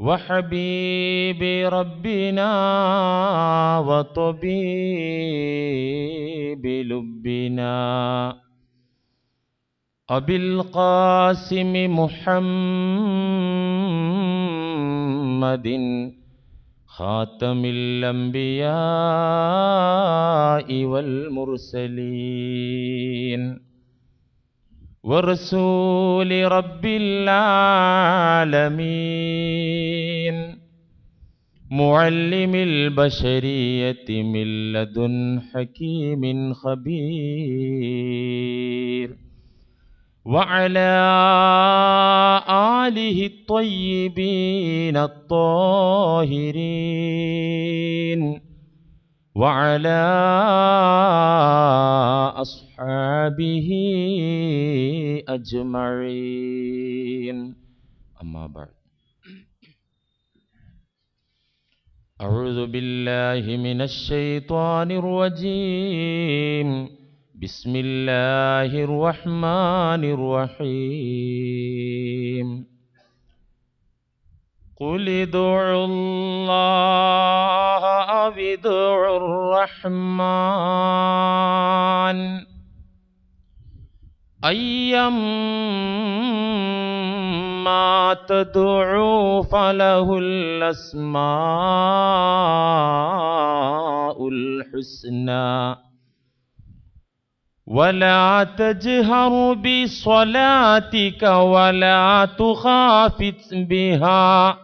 وحبيب ربنا وطبيب لبنا أبي القاسم محمد خاتم الأنبياء والمرسلين ورسول رب العالمين. معلم البشرية من لدن حكيم خبير. وعلى آله الطيبين الطاهرين. وعلى أصحابه أجمعين. أما بعد. أعوذ بالله من الشيطان الرجيم. بسم الله الرحمن الرحيم. قل ادعوا الله أو ادعوا الرحمن أيما تدعوا فله الأسماء الحسنى ولا تجهر بصلاتك ولا تخافت بها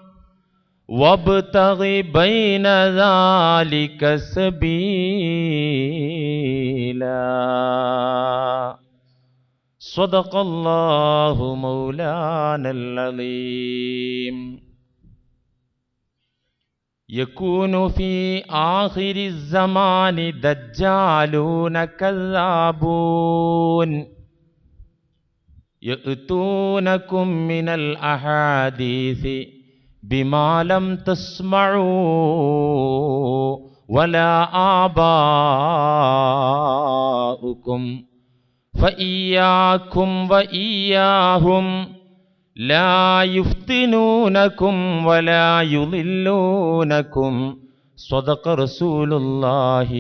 وابتغ بين ذلك سبيلا. صدق الله مولانا العظيم. يكون في آخر الزمان دجالون كذابون. يأتونكم من الأحاديث بما لم تسمعوا ولا آباؤكم فإياكم وإياهم لا يفتنونكم ولا يضلونكم. صدق رسول الله.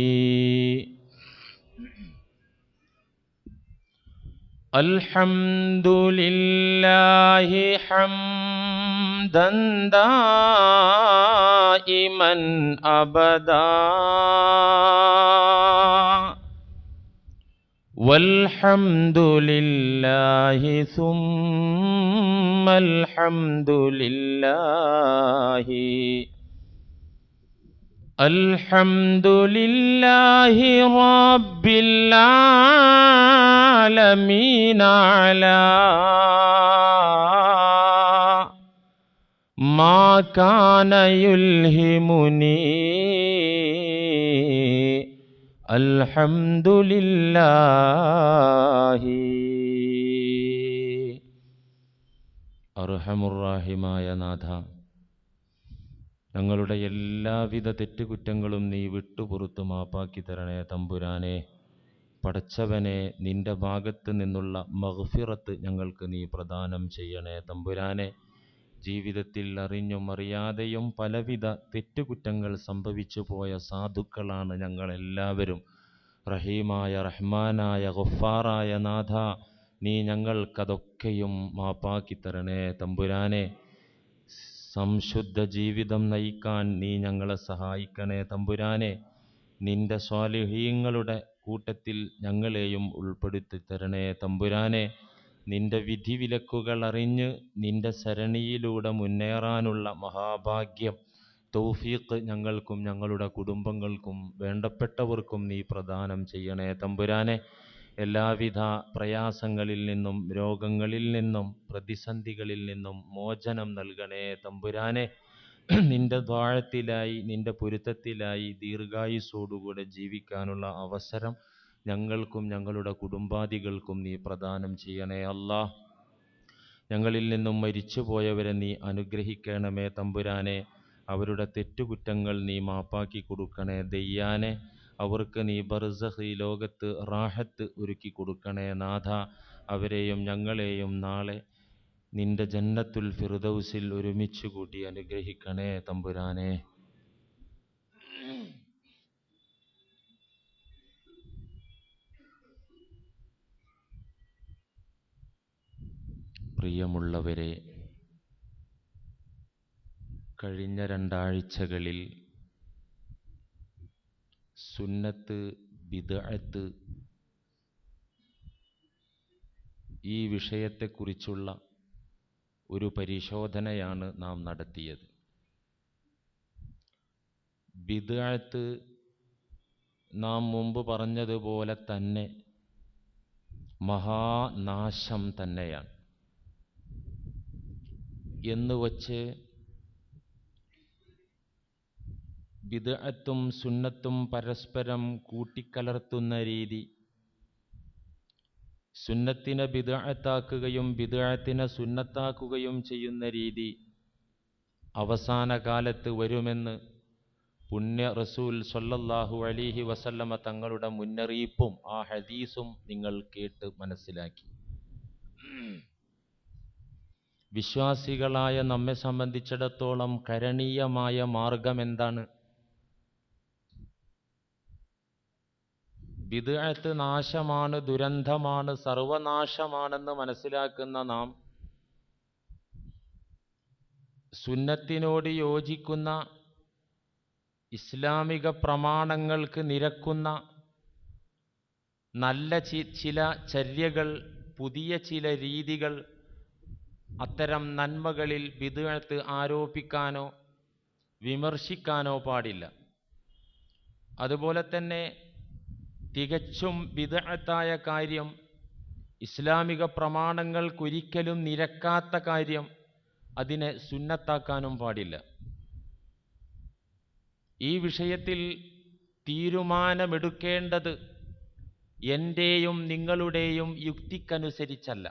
الحمد لله حمدا دائما أبدا. والحمد لله ثم الحمد لله. الحمد لله رب العالمين على كان يلهمني الحمد لله അർഹമുറാഹിമായ നാഥ ഞങ്ങളുടെ എല്ലാവിധ തെറ്റുകുറ്റങ്ങളും നീ വിട്ടുപുറത്തു മാപ്പാക്കി തരണേ തമ്പുരാനെ പടച്ചവനെ നിന്റെ ഭാഗത്ത് നിന്നുള്ള മഹ്ഫിറത്ത് ഞങ്ങൾക്ക് നീ പ്രദാനം ചെയ്യണേ തമ്പുരാനെ ജീവിതത്തിൽ അറിഞ്ഞും അറിയാതെയും പലവിധ തെറ്റുകുറ്റങ്ങൾ സംഭവിച്ചു പോയ സാധുക്കളാണ് ഞങ്ങളെല്ലാവരും. റഹീമായ റഹ്മാനായ ഗുഫാറായ നാഥ നീ ഞങ്ങൾക്കതൊക്കെയും മാപ്പാക്കി തരണേ തമ്പുരാനെ. സംശുദ്ധ ജീവിതം നയിക്കാൻ നീ ഞങ്ങളെ സഹായിക്കണേ തമ്പുരാനെ. നിന്റെ സ്വാലിഹീങ്ങളുടെ കൂട്ടത്തിൽ ഞങ്ങളെയും ഉൾപ്പെടുത്തി തരണേ തമ്പുരാനെ. നിന്റെ വിധിവിലക്കുകൾ അറിഞ്ഞ് നിന്റെ സരണിയിലൂടെ മുന്നേറാനുള്ള മഹാഭാഗ്യം തൗഫീഖ് ഞങ്ങൾക്കും ഞങ്ങളുടെ കുടുംബങ്ങൾക്കും വേണ്ടപ്പെട്ടവർക്കും നീ പ്രദാനം ചെയ്യണേ. തമ്പുരാനെ എല്ലാവിധ പ്രയാസങ്ങളിൽ നിന്നും രോഗങ്ങളിൽ നിന്നും പ്രതിസന്ധികളിൽ നിന്നും മോചനം നൽകണേ. തമ്പുരാനെ നിന്റെ ദ്വാഴത്തിലായി നിന്റെ പൊരുത്തത്തിലായി ദീർഘായുസോടുകൂടെ ജീവിക്കാനുള്ള അവസരം ഞങ്ങൾക്കും ഞങ്ങളുടെ കുടുംബാദികൾക്കും നീ പ്രദാനം ചെയ്യണേ അല്ലാ. ഞങ്ങളിൽ നിന്നും മരിച്ചുപോയവരെ നീ അനുഗ്രഹിക്കണമേ തമ്പുരാനെ. അവരുടെ തെറ്റുകുറ്റങ്ങൾ നീ മാപ്പാക്കി കൊടുക്കണേ ദയ്യാനെ. അവർക്ക് നീ ബർസഹ് ഈ ലോകത്ത് റാഹത്ത് ഒരുക്കി കൊടുക്കണേ നാഥ. അവരെയും ഞങ്ങളെയും നാളെ നിന്റെ ജന്നത്തുൽ ഫിർദൗസിൽ ഒരുമിച്ച് കൂട്ടി അനുഗ്രഹിക്കണേ തമ്പുരാനെ. പ്രിയമുള്ളവരെ കഴിഞ്ഞ രണ്ടാഴ്ചകളിൽ സുന്നത്ത് ബിദഅത്ത് ഈ വിഷയത്തെക്കുറിച്ചുള്ള ഒരു പരിശോധനയാണ് നാം നടത്തിയത്. ബിദഅത്ത് നാം മുമ്പ് പറഞ്ഞതുപോലെ തന്നെ മഹാനാശം തന്നെയാണ്. എന്ന് വച്ച് ബിദഅത്തും സുന്നത്തും പരസ്പരം കൂട്ടിക്കലർത്തുന്ന രീതി. സുന്നത്തിനെ ബിദഅത്താക്കുകയും ബിദഅത്തിനെ സുന്നത്താക്കുകയും ചെയ്യുന്ന രീതി അവസാന കാലത്ത് വരുമെന്ന് പുണ്യ റസൂൽ സല്ലല്ലാഹു അലൈഹി വസല്ലമ തങ്ങളുടെ മുന്നറിയിപ്പും ആ ഹദീസും നിങ്ങൾ കേട്ട് മനസ്സിലാക്കി. വിശ്വാസികളായ നമ്മെ സംബന്ധിച്ചിടത്തോളം കരണീയമായ മാർഗം എന്താണ് ബിദ്അത്ത് നാശമാണ് ദുരന്തമാണ് സർവനാശമാണെന്ന് മനസ്സിലാക്കുന്ന നാം സുന്നത്തിനോട് യോജിക്കുന്ന ഇസ്ലാമിക പ്രമാണങ്ങൾക്ക് നിരക്കുന്ന നല്ല ചില ചര്യകൾ പുതിയ ചില രീതികൾ അത്തരം നന്മകളിൽ ബിദ്അത്ത് ആരോപിക്കാനോ വിമർശിക്കാനോ പാടില്ല. അതുപോലെ തന്നെ തികച്ചും ബിദഅത്തായ കാര്യം ഇസ്ലാമിക പ്രമാണങ്ങൾക്കൊരിക്കലും നിരക്കാത്ത കാര്യം അതിനെ സുന്നത്താക്കാനും പാടില്ല. ഈ വിഷയത്തിൽ തീരുമാനമെടുക്കേണ്ടത് എന്റെയും നിങ്ങളുടെയും യുക്തിക്കനുസരിച്ചല്ല.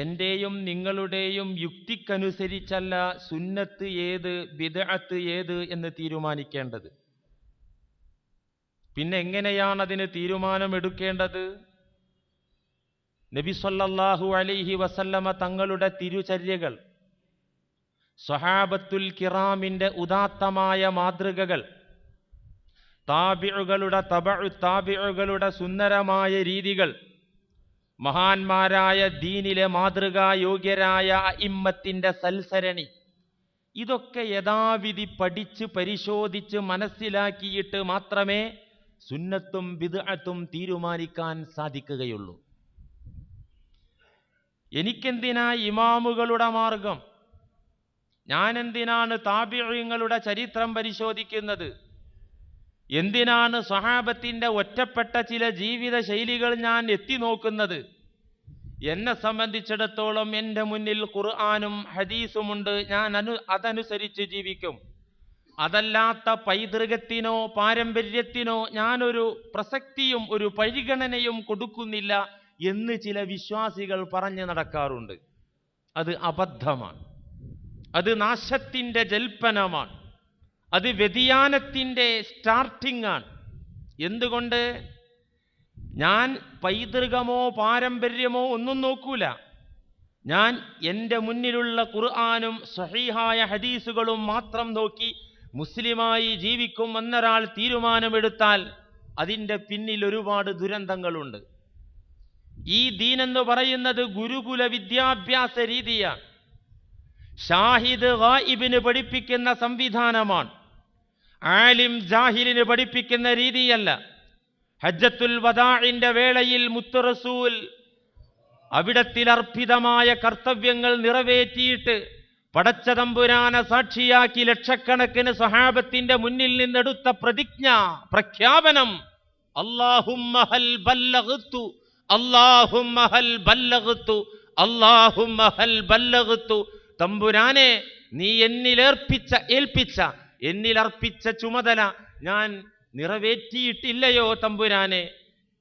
എന്റെയും നിങ്ങളുടെയും യുക്തിക്കനുസരിച്ചല്ല സുന്നത്ത് ഏത് ബിദഅത്ത് ഏത് എന്ന് തീരുമാനിക്കേണ്ടത്. പിന്നെ എങ്ങനെയാണ് അതിന് തീരുമാനമെടുക്കേണ്ടത്? നബി സല്ലല്ലാഹു അലൈഹി വസല്ലമ തങ്ങളുടെ തിരുചര്യകൾ സ്വഹാബത്തുൽ കിറാമിന്റെ ഉദാത്തമായ മാതൃകകൾ താബിഴുകളുടെ തബഉ താബിഴുകളുടെ സുന്ദരമായ രീതികൾ മഹാന്മാരായ ദീനിലെ മാതൃകാ യോഗ്യരായ ഇമ്മത്തിന്റെ സൽസരണി. ഇതൊക്കെ യഥാവിധി പഠിച്ച് പരിശോധിച്ച് മനസ്സിലാക്കിയിട്ട് മാത്രമേ സുന്നത്തും ബിദ്അത്തും തീരുമാനിക്കാൻ സാധിക്കുകയുള്ളൂ. എനിക്കെന്തിനാ ഇമാമുകളുടെ മാർഗം? ഞാനെന്തിനാണ് എന്തിനാണ് താബിഴങ്ങളുടെ ചരിത്രം പരിശോധിക്കുന്നത്? എന്തിനാണ് സഹാബത്തിന്റെ ഒറ്റപ്പെട്ട ചില ജീവിത ശൈലികൾ ഞാൻ എത്തി നോക്കുന്നത്? എന്നെ സംബന്ധിച്ചിടത്തോളം എന്റെ മുന്നിൽ ഖുർആാനും ഹദീസുമുണ്ട്. ഞാൻ അനു അതനുസരിച്ച് ജീവിക്കും. അതല്ലാത്ത പൈതൃകത്തിനോ പാരമ്പര്യത്തിനോ ഞാനൊരു പ്രസക്തിയും ഒരു പരിഗണനയും കൊടുക്കുന്നില്ല എന്ന് ചില വിശ്വാസികൾ പറഞ്ഞു നടക്കാറുണ്ട്. അത് അബദ്ധമാണ്. അത് നാശത്തിന്റെ ജൽപ്പനമാണ്. അത് വ്യതിയാനത്തിന്റെ സ്റ്റാർട്ടിംഗ് ആണ് എന്തുകൊണ്ട്? ഞാൻ പൈതൃകമോ പാരമ്പര്യമോ ഒന്നും നോക്കൂല. ഞാൻ എന്റെ മുന്നിലുള്ള ഖുർആാനും സഹീഹായ ഹദീസുകളും മാത്രം നോക്കി മുസ്ലിമായി ജീവിക്കും എന്നൊരാൾ തീരുമാനമെടുത്താൽ അതിന്റെ പിന്നിൽ ഒരുപാട് ദുരന്തങ്ങളുണ്ട്. ഈ ദീനെന്ന് പറയുന്നത് ഗുരുകുല വിദ്യാഭ്യാസ രീതിയാണ്. ഷാഹിദ് ഗായിബിന് പഠിപ്പിക്കുന്ന സംവിധാനമാണ്. ആലിം ജാഹിലിന് പഠിപ്പിക്കുന്ന രീതിയല്ല. ഹജ്ജത്തുൽ വദാഇന്റെ വേളയിൽ മുത്തുറസൂൽ അവിടത്തിലർപ്പിതമായ കർത്തവ്യങ്ങൾ നിറവേറ്റിയിട്ട് പടച്ച തമ്പുരാനെ സാക്ഷിയാക്കി ലക്ഷക്കണക്കിന് സഹാബത്തിന്റെ മുന്നിൽ നിന്നെടുത്ത പ്രതിജ്ഞ പ്രഖ്യാപനം. അല്ലാഹുമ്മ ഹൽ ബല്ലഗ്തു അല്ലാഹുമ്മ ഹൽ ബല്ലഗ്തു അല്ലാഹുമ്മ ഹൽ ബല്ലഗ്തു തമ്പുരാനെ നീ എന്നിലേർപ്പിച്ച ഏൽപ്പിച്ച എന്നിലർപ്പിച്ച ചുമതല ഞാൻ നിറവേറ്റിയിട്ടില്ലയോ തമ്പുരാനെ?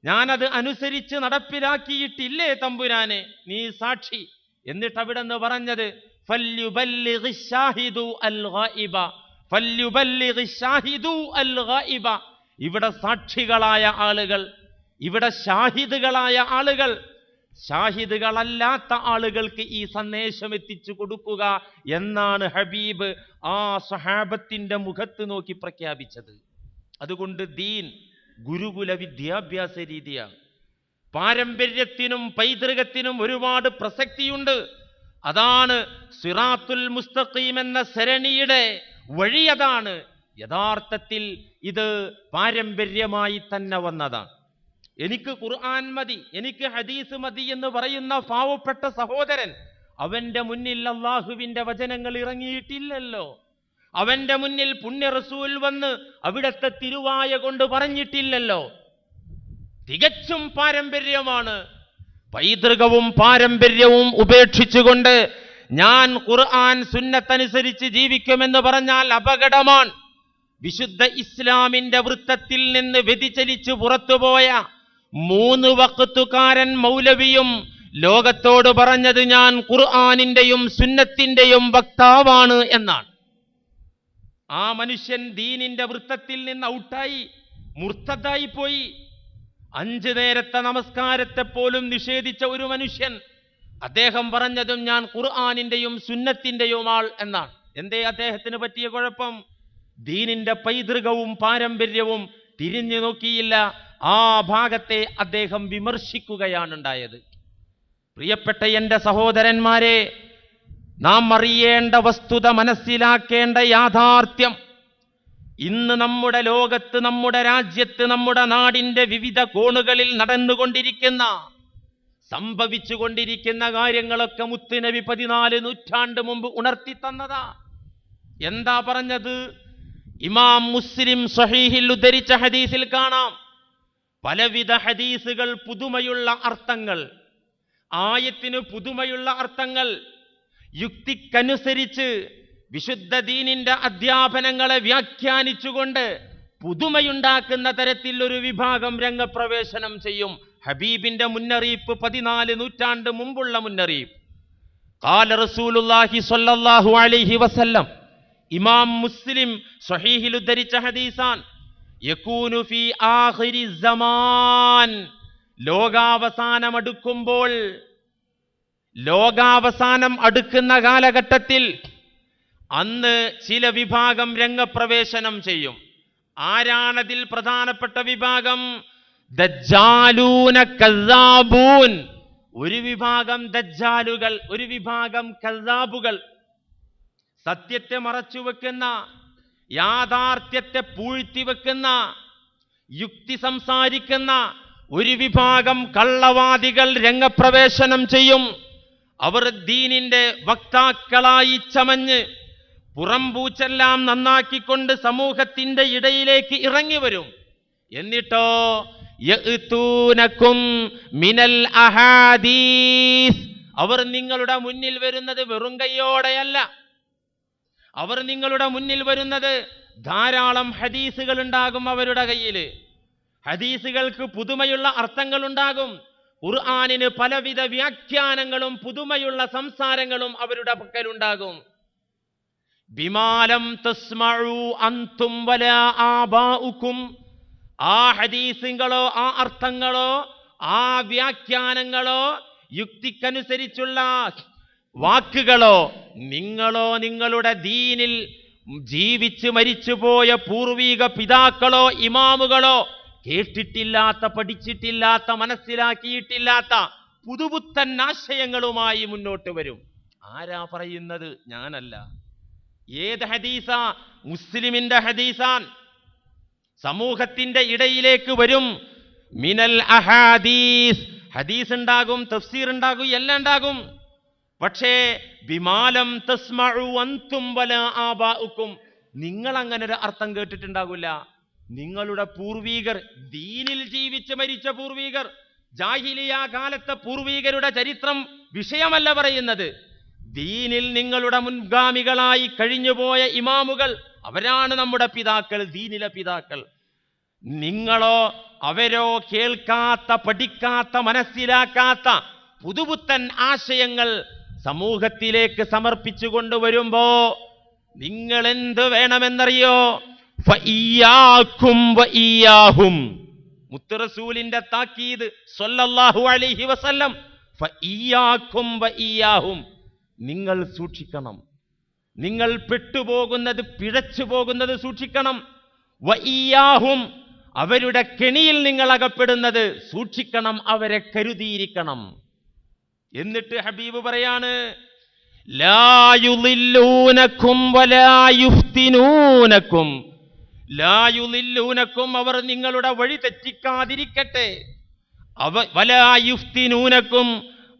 ഞാനത് അനുസരിച്ച് നടപ്പിലാക്കിയിട്ടില്ലേ തമ്പുരാനെ? നീ സാക്ഷി. എന്നിട്ട് അവിടെ നിന്ന് പറഞ്ഞത് ഇവിടെ സാക്ഷികളായ ആളുകൾ ഇവിടെ ഷാഹിദുകളായ ആളുകൾ ഷാഹിദുകളല്ലാത്ത ആളുകൾക്ക് ഈ സന്ദേശം എത്തിച്ചു കൊടുക്കുക എന്നാണ് ഹബീബ് ആ സഹാബത്തിന്റെ മുഖത്ത് നോക്കി പ്രഖ്യാപിച്ചത്. അതുകൊണ്ട് ദീൻ ഗുരുകുല വിദ്യാഭ്യാസ രീതിയാണ്. പാരമ്പര്യത്തിനും പൈതൃകത്തിനും ഒരുപാട് പ്രസക്തിയുണ്ട്. അതാണ് സിറാത്തുൽ മുസ്തഖീം എന്ന സരണിയുടെ വഴി അതാണ്. യഥാർത്ഥത്തിൽ ഇത് പാരമ്പര്യമായി തന്നെ വന്നതാണ്. എനിക്ക് ഖുർആൻ മതി എനിക്ക് ഹദീസ് മതി എന്ന് പറയുന്ന പാവപ്പെട്ട സഹോദരൻ അവന്റെ മുന്നിൽ അള്ളാഹുവിന്റെ വചനങ്ങൾ ഇറങ്ങിയിട്ടില്ലല്ലോ. അവന്റെ മുന്നിൽ പുണ്യ റസൂൽ വന്ന് അവിടത്തെ തിരുവായ കൊണ്ട് പറഞ്ഞിട്ടില്ലല്ലോ. തികച്ചും പാരമ്പര്യമാണ്. പൈതൃകവും പാരമ്പര്യവും ഉപേക്ഷിച്ചുകൊണ്ട് ഞാൻ ഖുർആൻ സുന്നത്തനുസരിച്ച് ജീവിക്കുമെന്ന് പറഞ്ഞാൽ അപകടമാണ്. വിശുദ്ധ ഇസ്ലാമിന്റെ വൃത്തത്തിൽ നിന്ന് വ്യതിചലിച്ചു പുറത്തുപോയ മൂന്ന് വക്കത്തുകാരൻ മൗലവിയും ലോകത്തോട് പറഞ്ഞത് ഞാൻ ഖുർആാനിന്റെയും സുന്നത്തിന്റെയും വക്താവാണ് എന്നാണ്. ആ മനുഷ്യൻ ദീനിന്റെ വൃത്തത്തിൽ നിന്ന് ഔട്ടായി മുർത്തതായി പോയി. അഞ്ച് നേരത്തെ നമസ്കാരത്തെ പോലും നിഷേധിച്ച ഒരു മനുഷ്യൻ അദ്ദേഹം പറഞ്ഞതും ഞാൻ ഖുർആാനിന്റെയും സുന്നത്തിന്റെയും ആൾ എന്നാണ്. എന്തേ അദ്ദേഹത്തിന് പറ്റിയ കുഴപ്പം? ദീനിന്റെ പൈതൃകവും പാരമ്പര്യവും തിരിഞ്ഞു നോക്കിയില്ല. ആ ഭാഗത്തെ അദ്ദേഹം വിമർശിക്കുകയാണ് ഉണ്ടായത് പ്രിയപ്പെട്ട എന്റെ സഹോദരന്മാരെ നാം അറിയേണ്ട വസ്തുത മനസ്സിലാക്കേണ്ട യാഥാർത്ഥ്യം ഇന്ന് നമ്മുടെ ലോകത്ത് നമ്മുടെ രാജ്യത്ത് നമ്മുടെ നാടിന്റെ വിവിധ കോണുകളിൽ നടന്നുകൊണ്ടിരിക്കുന്ന സംഭവിച്ചുകൊണ്ടിരിക്കുന്ന കാര്യങ്ങളൊക്കെ മുത്തുനബി പതിനാല് നൂറ്റാണ്ട് മുമ്പ് ഉണർത്തി തന്നതാ എന്താ പറഞ്ഞത്? ഇമാം മുസ്ലിം സഹീഹിൽ ഉദ്ധരിച്ച ഹദീസിൽ കാണാം. പലവിധ ഹദീസുകൾ പുതുമയുള്ള അർത്ഥങ്ങൾ ആയത്തിന് പുതുമയുള്ള അർത്ഥങ്ങൾ യുക്തിക്കനുസരിച്ച് വിശുദ്ധ ദീനിന്റെ അധ്യാപനങ്ങളെ വ്യാഖ്യാനിച്ചുകൊണ്ട് പുതുമയുണ്ടാക്കുന്ന തരത്തിൽ ഒരു വിഭാഗം രംഗപ്രവേശനം ചെയ്യും. ഹബീബിന്റെ മുന്നറിയിപ്പ് പതിനാല് നൂറ്റാണ്ട് മുമ്പുള്ള മുന്നറിയിപ്പ്. കാല റസൂലുല്ലാഹി സ്വല്ലല്ലാഹു അലൈഹി വസല്ലം ഇമാം മുസ്ലിം സ്വഹീഹിൽ ഉദ്ധരിച്ച ഹദീസാൻ സമാൻ. ലോകാവസാനം അടുക്കുമ്പോൾ ലോകാവസാനം അടുക്കുന്ന കാലഘട്ടത്തിൽ അന്ന് ചില വിഭാഗം രംഗപ്രവേശനം ചെയ്യും. ആരാണതിൽ പ്രധാനപ്പെട്ട വിഭാഗം? ദജ്ജാലൂന കസാബൂൻ. ഒരു വിഭാഗം ദജ്ജാലുകൾ ഒരു വിഭാഗം കസാബുകൾ. സത്യത്തെ മറച്ചുവെക്കുന്ന യാഥാർത്ഥ്യത്തെ പൂഴ്ത്തിവെക്കുന്ന യുക്തി സംസാരിക്കുന്ന ഒരു വിഭാഗം കള്ളവാദികൾ രംഗപ്രവേശനം ചെയ്യും. അവർ ദീനിന്റെ വക്താക്കളായി ചമഞ്ഞ് പുറംപൂച്ചെല്ലാം നന്നാക്കിക്കൊണ്ട് സമൂഹത്തിന്റെ ഇടയിലേക്ക് ഇറങ്ങി വരും. എന്നിട്ടോ മിനൽ അഹാദീസ്. അവർ നിങ്ങളുടെ മുന്നിൽ വരുന്നത് വെറും കൈയോടെയല്ല അവർ നിങ്ങളുടെ മുന്നിൽ വരുന്നത് ധാരാളം ഹദീസുകൾ ഉണ്ടാകും അവരുടെ കയ്യിൽ. ഹദീസുകൾക്ക് പുതുമയുള്ള അർത്ഥങ്ങൾ ഉണ്ടാകും. ഖുർആാനിന് പലവിധ വ്യാഖ്യാനങ്ങളും പുതുമയുള്ള സംസാരങ്ങളും അവരുടെ പക്കലുണ്ടാകും ബിമാലം തസ്മഴു അന്തും വല ആബാഉക്കും. ആ ഹദീസുകളോ ആ അർത്ഥങ്ങളോ ആ വ്യാഖ്യാനങ്ങളോ യുക്തിക്കനുസരിച്ചുള്ള വാക്കുകളോ നിങ്ങളോ നിങ്ങളുടെ ദീനിൽ ജീവിച്ച് മരിച്ചുപോയ പൂർവീക പിതാക്കളോ ഇമാമുകളോ കേട്ടിട്ടില്ലാത്ത പഠിച്ചിട്ടില്ലാത്ത മനസ്സിലാക്കിയിട്ടില്ലാത്ത പുതുപുത്തൻ ആശയങ്ങളുമായി മുന്നോട്ട് വരും. ആരാ പറയുന്നത്? ഞാനല്ല. ഏത് ഹദീസ? മുസ്ലിമിന്റെ ഹദീസാൻ. സമൂഹത്തിന്റെ ഇടയിലേക്ക് വരും. മിനൽ അഹാദീസ്. ഹദീസ് ഉണ്ടാകും തഫ്സീർ ഉണ്ടാകും എല്ലാം ഉണ്ടാകും. പക്ഷേ വിമാലം തസ്മഴു അന്തും വല ആബാഉക്കും. നിങ്ങൾ അങ്ങനെ ഒരു അർത്ഥം കേട്ടിട്ടുണ്ടാകില്ല നിങ്ങളുടെ പൂർവീകർ ദീനിൽ ജീവിച്ച് മരിച്ച പൂർവീകർ ജാഹിലിയ കാലത്തെ പൂർവീകരുടെ ചരിത്രം വിഷയമല്ല പറയുന്നത്. ദീനിൽ നിങ്ങളുടെ മുൻഗാമികളായി കഴിഞ്ഞുപോയ ഇമാമുകൾ അവരാണ് നമ്മുടെ പിതാക്കൾ ദീനിലെ പിതാക്കൾ. നിങ്ങളോ അവരോ കേൾക്കാത്ത പഠിക്കാത്ത മനസ്സിലാക്കാത്ത പുതുപുത്തൻ ആശയങ്ങൾ സമൂഹത്തിലേക്ക് സമർപ്പിച്ചു കൊണ്ടുവരുമ്പോ നിങ്ങൾ എന്ത് വേണമെന്നറിയോ. മുത്തുറസൂലിന്റെ താക്കീത് അലൈഹി വസല്ലം. നിങ്ങൾ സൂക്ഷിക്കണം. നിങ്ങൾ പെട്ടുപോകുന്നത് പിഴച്ചു പോകുന്നത് സൂക്ഷിക്കണം. വയ്യാഹും അവരുടെ കെണിയിൽ നിങ്ങൾ അകപ്പെടുന്നത് സൂക്ഷിക്കണം അവരെ കരുതിയിരിക്കണം. എന്നിട്ട് ഹബീബ് പറയാണ് അവർ നിങ്ങളുടെ വഴി തെറ്റിക്കാതിരിക്കട്ടെ. അവ വലാ യുഫ്തിനൂനക്കും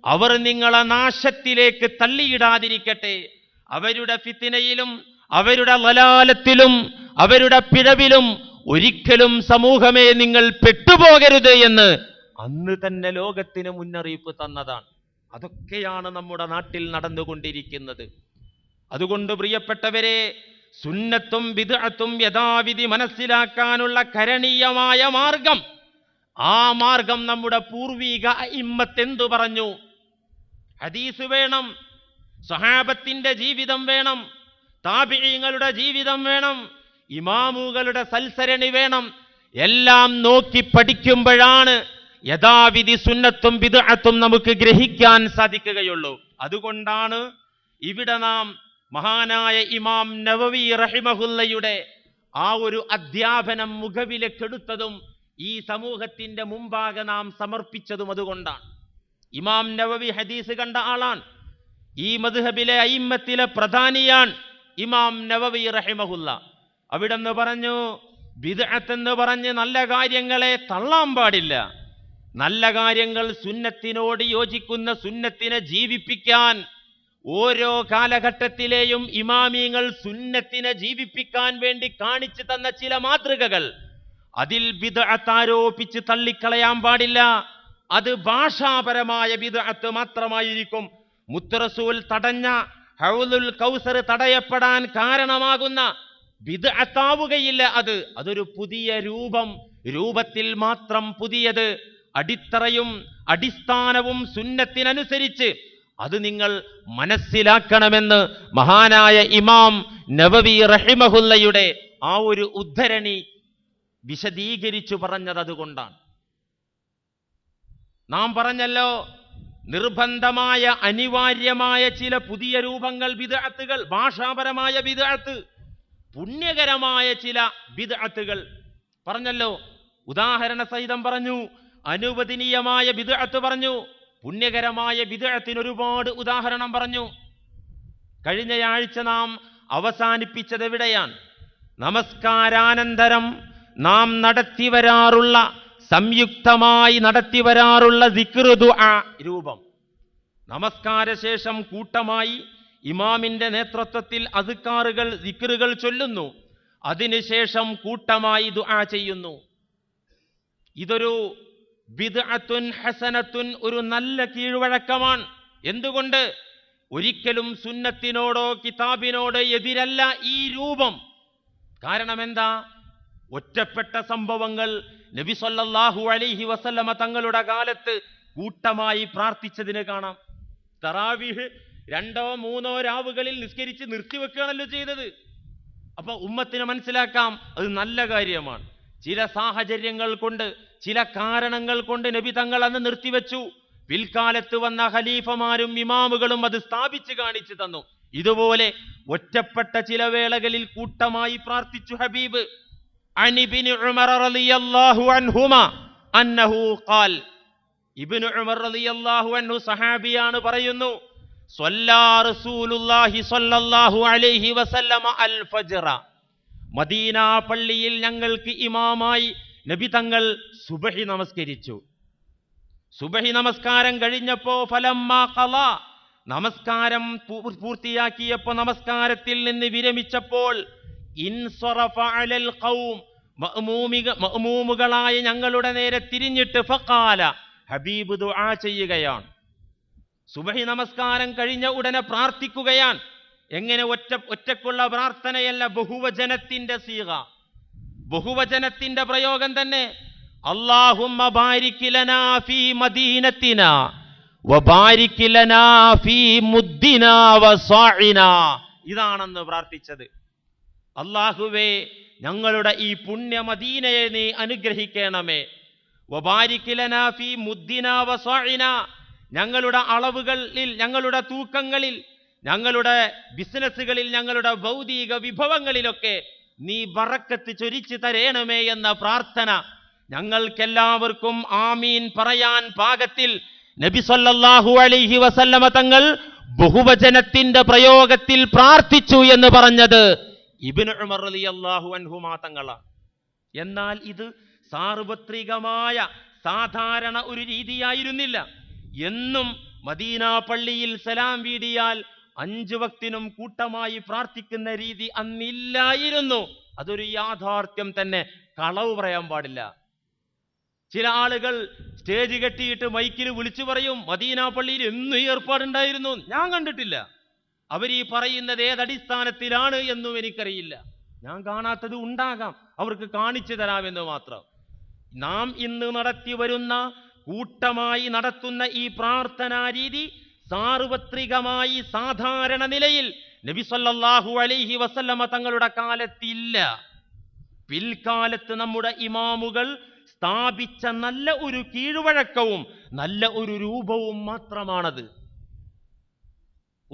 അവർ നിങ്ങളെ നാശത്തിലേക്ക് തള്ളിയിടാതിരിക്കട്ടെ. അവരുടെ ഫിത്തിനയിലും അവരുടെ ലലാലത്തിലും അവരുടെ പിഴവിലും ഒരിക്കലും സമൂഹമേ നിങ്ങൾ പെട്ടുപോകരുത് എന്ന് അന്ന് തന്നെ ലോകത്തിന് മുന്നറിയിപ്പ് തന്നതാണ്. അതൊക്കെയാണ് നമ്മുടെ നാട്ടിൽ നടന്നുകൊണ്ടിരിക്കുന്നത്. അതുകൊണ്ട് പ്രിയപ്പെട്ടവരെ സുന്നത്തും വിദഅത്തും യഥാവിധി മനസ്സിലാക്കാനുള്ള കരണീയമായ മാർഗം ആ മാർഗം നമ്മുടെ പൂർവീക ഇമ്മത്ത് എന്ന് പറഞ്ഞു? ഹദീസ് വേണം സഹാബത്തിന്റെ ജീവിതം വേണം താബിഈങ്ങളുടെ ജീവിതം വേണം ഇമാമുകളുടെ സൽസരണി വേണം. എല്ലാം നോക്കി പഠിക്കുമ്പോഴാണ് യഥാവിധി സുന്നത്തും വിദഅത്തും നമുക്ക് ഗ്രഹിക്കാൻ സാധിക്കുകയുള്ളൂ. അതുകൊണ്ടാണ് ഇവിടെ നാം മഹാനായ ഇമാം നവവി റഹിമഹുല്ലയുടെ ആ ഒരു അധ്യാപനം മുഖവിലക്കെടുത്തതും ഈ സമൂഹത്തിന്റെ മുമ്പാകെ നാം സമർപ്പിച്ചതും അതുകൊണ്ടാണ്. ഇമാം നവവി ഹദീസ് കണ്ട ആളാണ്. ഈ മധുഹബിലെ അയിമ്മത്തിലെ പ്രധാനിയാൻ ഇമാം നവവി റഹിമഹുല്ല. അവിടെ നിന്ന് പറഞ്ഞു ബിദ്അത്ത് എന്ന് പറഞ്ഞ് നല്ല കാര്യങ്ങളെ തള്ളാൻ പാടില്ല. നല്ല കാര്യങ്ങൾ സുന്നത്തിനോട് യോജിക്കുന്ന സുന്നത്തിനെ ജീവിപ്പിക്കാൻ ഓരോ കാലഘട്ടത്തിലെയും ഇമാമിയങ്ങൾ സുന്നത്തിനെ ജീവിപ്പിക്കാൻ വേണ്ടി കാണിച്ചു തന്ന ചില മാതൃകകൾ. അതിൽ ബിദ്അത്ത് ആരോപിച്ച് തള്ളിക്കളയാൻ പാടില്ല. അത് ഭാഷാപരമായ ബിദ്അത്ത് മാത്രമായിരിക്കും. മുത്തറസൂൽ തടഞ്ഞ ഹൗലുൽ കൗസർ തടയപ്പെടാൻ കാരണമാകുന്ന ബിദ്അത്താവുകയില്ല അത്. അതൊരു പുതിയ രൂപം. രൂപത്തിൽ മാത്രം പുതിയത്. അടിത്തറയും അടിസ്ഥാനവും സുന്നത്തിനനുസരിച്ച് അത് നിങ്ങൾ മനസ്സിലാക്കണമെന്ന് മഹാനായ ഇമാം നവവി റഹിമഹുല്ലയുടെ ആ ഒരു ഉദ്ധരണി വിശദീകരിച്ചു പറഞ്ഞത് അതുകൊണ്ടാണ്. നാം പറഞ്ഞല്ലോ നിർബന്ധമായ അനിവാര്യമായ ചില പുതിയ രൂപങ്ങൾ വിദഅത്തുകൾ ഭാഷാപരമായ വിദഅത്ത് പുണ്യകരമായ ചില വിദഅത്തുകൾ പറഞ്ഞല്ലോ ഉദാഹരണ സഹിതം പറഞ്ഞു അനുവദനീയമായ വിദഅത്ത് പറഞ്ഞു. പുണ്യകരമായ വിദഅത്തിന് ഒരുപാട് ഉദാഹരണം പറഞ്ഞു. കഴിഞ്ഞയാഴ്ച നാം അവസാനിപ്പിച്ചത് എവിടെയാണ്? നമസ്കാരാനന്തരം നാം നടത്തി വരാറുള്ള സംയുക്തമായി നടത്തി വരാറുള്ള ദിക്റ് ദുആ രൂപം. നമസ്കാരശേഷം കൂട്ടമായി ഇമാമിന്റെ നേതൃത്വത്തിൽ അസ്കാറുകൾ ദിക്റുകൾ ചൊല്ലുന്നു. അതിനുശേഷം കൂട്ടമായി ദുആ ചെയ്യുന്നു. ഇതൊരു ബിദ്അത്തുൻ ഹസനത്തുൻ ഒരു നല്ല കീഴ്വഴക്കമാണ്. എന്തുകൊണ്ട്? ഒരിക്കലും സുന്നത്തിനോടോ കിതാബിനോട് എതിരല്ല ഈ രൂപം. കാരണം എന്താ ഒറ്റപ്പെട്ട സംഭവങ്ങൾ നബി സല്ലല്ലാഹു അലൈഹി വസല്ലമ തങ്ങളുടെ കാലത്ത് കൂട്ടമായി പ്രാർത്ഥിച്ചതിന് കാണാം. തറാവിഹ് രണ്ടോ മൂന്നോ രാവുകളിൽ നിസ്കരിച്ച് നിർത്തിവെക്കുകയാണല്ലോ ചെയ്തത്. അപ്പൊ ഉമ്മത്തിന് മനസ്സിലാക്കാം അത് നല്ല കാര്യമാണ്. ചില സാഹചര്യങ്ങൾ കൊണ്ട് ചില കാരണങ്ങൾ കൊണ്ട് നബി തങ്ങൾ അന്ന് നിർത്തിവെച്ചു. പിൽക്കാലത്ത് വന്ന ഖലീഫമാരും ഇമാമുകളും അത് സ്ഥാപിച്ചു കാണിച്ചു തന്നു. ഇതുപോലെ ഒറ്റപ്പെട്ട ചില വേളകളിൽ കൂട്ടമായി പ്രാർത്ഥിച്ചു ഹബീബ്. ഉമർ റളിയല്ലാഹു അൻഹു പറയുന്നു മദീന പള്ളിയിൽ ഞങ്ങൾക്ക് ഇമാമായി നബി തങ്ങൾ സുബഹി നമസ്കരിച്ചു. സുബഹി നമസ്കാരം കഴിഞ്ഞപ്പോ ഫലം നമസ്കാരം പൂർത്തിയാക്കിയപ്പോ നമസ്കാരത്തിൽ നിന്ന് വിരമിച്ചപ്പോൾ മഅ്മൂമിക ഞങ്ങളുടെ നേരെ തിരിഞ്ഞിട്ട് ഫക്കാല ഹബീബ് ദുആ ചെയ്യുകയാണ്. സുബഹി നമസ്കാരം കഴിഞ്ഞ ഉടനെ പ്രാർത്ഥിക്കുകയാണ്. എങ്ങനെ ഒറ്റ ഒറ്റക്കുള്ള പ്രാർത്ഥനയല്ല ബഹുവചനത്തിന്റെ സീക ബഹുവചനത്തിന്റെ പ്രയോഗം തന്നെ അള്ളാഹുമ്മ ഫീ ഇതാണെന്ന് പ്രാർത്ഥിച്ചത്. അള്ളാഹുവേ ഞങ്ങളുടെ ഈ പുണ്യ മദീനയെ നീ അനുഗ്രഹിക്കണമേ. ഞങ്ങളുടെ അളവുകളിൽ ഞങ്ങളുടെ തൂക്കങ്ങളിൽ ഞങ്ങളുടെ ബിസിനസ്സുകളിൽ ഞങ്ങളുടെ ഭൗതിക വിഭവങ്ങളിലൊക്കെ നീ ബറക്കത്ത് ചൊരിച്ചു തരേണമേ എന്ന പ്രാർത്ഥന ഞങ്ങൾക്കെല്ലാവർക്കും ആമീൻ പറയാൻ പാകത്തിൽ. നബി സല്ലല്ലാഹു അലൈഹി വസല്ലമ തങ്ങൾ ബഹുവചനത്തിന്റെ പ്രയോഗത്തിൽ പ്രാർത്ഥിച്ചു എന്ന് പറഞ്ഞത്. ഉമർ അൻഹുമാ എന്നാൽ ഇത് സാർവത്രികമായ സാധാരണ ഒരു രീതിയായിരുന്നില്ല. എന്നും മദീന പള്ളിയിൽ സലാം വീടിയാൽ അഞ്ചു വക്തിനും കൂട്ടമായി പ്രാർത്ഥിക്കുന്ന രീതി അന്നില്ലായിരുന്നു. അതൊരു യാഥാർത്ഥ്യം തന്നെ. കളവ് പറയാൻ പാടില്ല. ചില ആളുകൾ സ്റ്റേജ് കെട്ടിയിട്ട് മൈക്കിൽ വിളിച്ചു പറയും മദീന പള്ളിയിൽ എന്നും ഈ ഏർപ്പാടുണ്ടായിരുന്നു? ഞാൻ കണ്ടിട്ടില്ല. അവർ ഈ പറയുന്നത് ഏതടിസ്ഥാനത്തിലാണ് എന്നും എനിക്കറിയില്ല. ഞാൻ കാണാത്തത് ഉണ്ടാകാം. അവർക്ക് കാണിച്ചു തരാമെന്ന് മാത്രം. നാം ഇന്ന് നടത്തി വരുന്ന കൂട്ടമായി നടത്തുന്ന ഈ പ്രാർത്ഥനാ രീതി സാർവത്രികമായി സാധാരണ നിലയിൽ നബി സല്ലല്ലാഹു അലൈഹി വസല്ലമ തങ്ങളുടെ കാലത്തില്ല. പിൽക്കാലത്ത് നമ്മുടെ ഇമാമുകൾ സ്ഥാപിച്ച നല്ല ഒരു കീഴ്വഴക്കവും നല്ല ഒരു രൂപവും മാത്രമാണത്.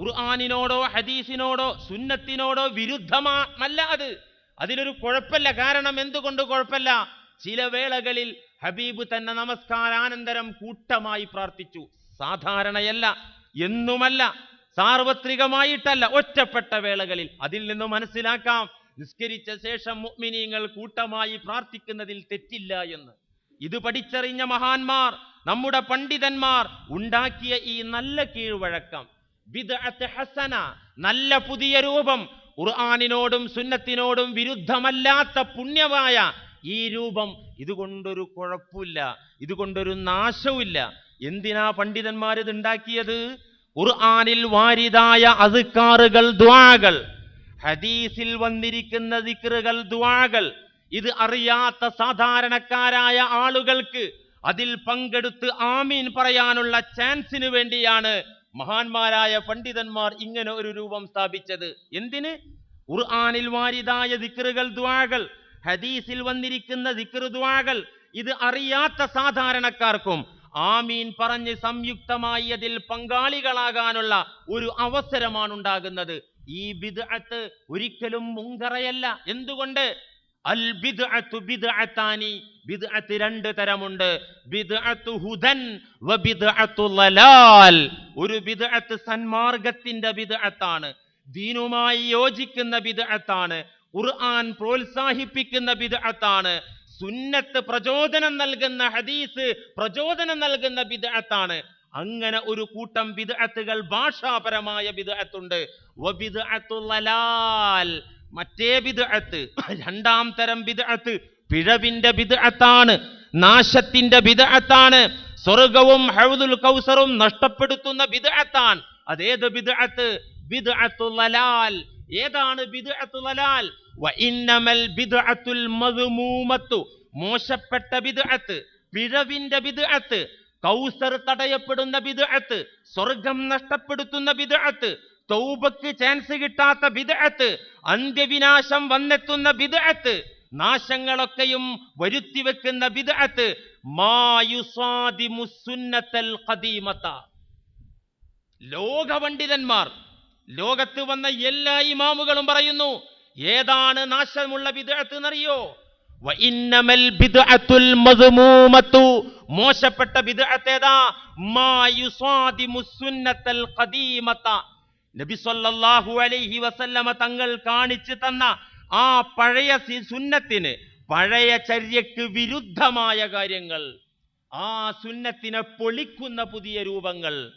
ഖുർആാനിനോടോ ഹദീസിനോടോ സുന്നത്തിനോടോ വിരുദ്ധമല്ല അത്. അതിനൊരു കുഴപ്പമില്ല. കാരണം എന്തുകൊണ്ട് കുഴപ്പമില്ല? ചില വേളകളിൽ ഹബീബ് തന്നെ നമസ്കാരാനന്തരം കൂട്ടമായി പ്രാർത്ഥിച്ചു. സാധാരണയല്ല. എന്നുമല്ല സാർവത്രികമായിട്ടല്ല ഒറ്റപ്പെട്ട വേളകളിൽ. അതിൽ നിന്ന് മനസ്സിലാക്കാം നിസ്കരിച്ച ശേഷം മുഅ്മിനീങ്ങൾ കൂട്ടമായി പ്രാർത്ഥിക്കുന്നതിൽ തെറ്റില്ല എന്ന്. ഇത് പഠിച്ചറിഞ്ഞ മഹാന്മാർ നമ്മുടെ പണ്ഡിതന്മാർ ഉണ്ടാക്കിയ ഈ നല്ല കീഴ്വഴക്കം ഹസന നല്ല പുതിയ രൂപം ഖുർആാനിനോടും സുന്നത്തിനോടും വിരുദ്ധമല്ലാത്ത പുണ്യമായ ഈ രൂപം. ഇതുകൊണ്ടൊരു കുഴപ്പമില്ല ഇതുകൊണ്ടൊരു നാശവുമില്ല. എന്തിനാ പണ്ഡിതന്മാർ ഇത് ഉണ്ടാക്കിയത് ഖുർആാനിൽ വാരിതായ അസുക്കാറുകൾ ദ്വാകൾ ഹദീസിൽ വന്നിരിക്കുന്ന ദിക്റുകൾ ദ്വാകൾ ഇത് അറിയാത്ത സാധാരണക്കാരായ ആളുകൾക്ക് അതിൽ പങ്കെടുത്ത് ആമീൻ പറയാനുള്ള ചാൻസിന് വേണ്ടിയാണ് മഹാന്മാരായ പണ്ഡിതന്മാർ ഇങ്ങനെ ഒരു രൂപം സ്ഥാപിച്ചത്. എന്തിന്? ഖുർആാനിൽ വാരിതായ ദിക്റുകൾ ദ്വാകൾ ഹദീസിൽ വന്നിരിക്കുന്ന ദിക്ർ ദ്വാകൾ ഇത് അറിയാത്ത സാധാരണക്കാർക്കും ആമീൻ പറഞ്ഞ് സംയുക്തമായി അതിൽ പങ്കാളികളാകാനുള്ള ഒരു അവസരമാണ് ഉണ്ടാകുന്നത് ഈ ബിദ്അത്ത് ഒരിക്കലും മുങ്കറയല്ല എന്തുകൊണ്ട്? അൽ ബിദ്അത്തു ബിദ്അത്താനി. ബിദ്അത്ത് രണ്ട് തരമുണ്ട്. ബിദ്അത്തു ഹുദൻ വ ബിദ്അത്തു ലലാൽ ഒരു ബിദ്അത്ത് സന്മാർഗത്തിന്റെ ബിദ്അത്താണ്. ദീനുമായി യോജിക്കുന്ന ബിദ്അത്താണ്. ഖുർആൻ പ്രോത്സാഹിപ്പിക്കുന്ന ബിദ്അത്താണ്. സുന്നത്ത് പ്രചോദനം നൽകുന്ന ഹദീസ് പ്രചോദനം നൽകുന്ന ബിദ്അത്താണ്. അങ്ങനെ ഒരു കൂട്ടം ബിദ്അത്തുകൾ ഭാഷാപരമായ ബിദ്അത്തുണ്ട്. മറ്റേ ബിദ്അത്ത് രണ്ടാം തരം ബിദ്അത്ത് പിഴവിന്റെ ബിദ്അത്താണ് നാശത്തിന്റെ ബിദ്അത്താണ് സ്വർഗവും ഹൗദുൽ കൗസറും നഷ്ടപ്പെടുത്തുന്ന ബിദ്അത്താണ്. അതേത് ബിദ്അത്ത്? ബിദ്അത്തുൽ ലലാൽ ഏതാണ് ബിദ്അത്തുൽ ലലാൽ മോശപ്പെട്ട ബിദ്അത്ത് പിഴവിന്റെ ബിദ്അത്ത് കൗസർ തടയപ്പെടുന്ന ബിദുഅത്ത് സ്വർഗം നഷ്ടപ്പെടുത്തുന്ന ബിദുഅത്ത് തൗബക്ക് ചാൻസ് കിട്ടാത്ത ബിദുഅത്ത് അന്ത്യവിനാശം വന്നെത്തുന്ന ബിദുഅത്ത് നാശങ്ങളൊക്കെയും വരുത്തി വെക്കുന്ന ബിദ്അത്ത് ലോകപണ്ഡിതന്മാർ ലോകത്ത് വന്ന എല്ലാ ഇമാമുകളും പറയുന്നു ഏതാണ് നാശമുള്ള ബിദ്അത്ത് എന്നറിയോ? മോശപ്പെട്ട തങ്ങൾ കാണിച്ചു തന്ന ആ പഴയ സുന്നത്തിന് പഴയ ചര്യക്ക് വിരുദ്ധമായ കാര്യങ്ങൾ. ആ സുന്നത്തിനെ പൊളിക്കുന്ന പുതിയ രൂപങ്ങൾ.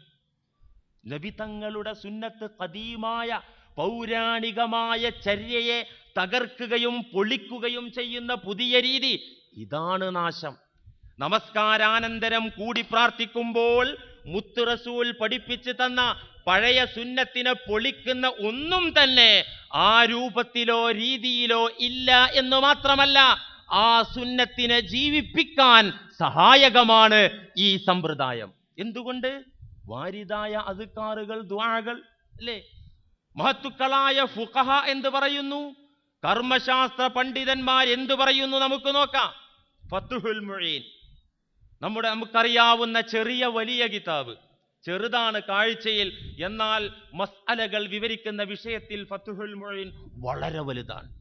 നബി തങ്ങളുടെ സുന്നത്ത് കദീമായ പൗരാണികമായ ചര്യയെ തകർക്കുകയും പൊളിക്കുകയും ചെയ്യുന്ന പുതിയ രീതി ഇതാണ് നാശം. നമസ്കാരാനന്തരം കൂടി പ്രാർത്ഥിക്കുമ്പോൾ മുത്തുറസൂൽ പഠിപ്പിച്ചു തന്ന പഴയ സുന്നത്തിനെ പൊളിക്കുന്ന ഒന്നും തന്നെ ആ രൂപത്തിലോ രീതിയിലോ ഇല്ല എന്ന് മാത്രമല്ല ആ സുന്നത്തിനെ ജീവിപ്പിക്കാൻ സഹായകമാണ് ഈ സമ്പ്രദായം. എന്തുകൊണ്ട്? വാരിതായ അതുക്കാറുകൾ ദ്വാകൾ അല്ലേ? മഹത്തുക്കളായ ഫുഖഹ എന്ത് പറയുന്നു? കർമ്മശാസ്ത്ര പണ്ഡിതന്മാർ എന്തു പറയുന്നു നമുക്ക് നോക്കാം. ഫത്തുഹുൽ മുഴീൻ നമ്മുടെ നമുക്കറിയാവുന്ന ചെറിയ വലിയ കിതാബ്. ചെറുതാണ് കാഴ്ചയിൽ. എന്നാൽ മസ്അലകൾ വിവരിക്കുന്ന വിഷയത്തിൽ ഫത്തുഹുൽ മുഴീൻ വളരെ വലുതാണ്.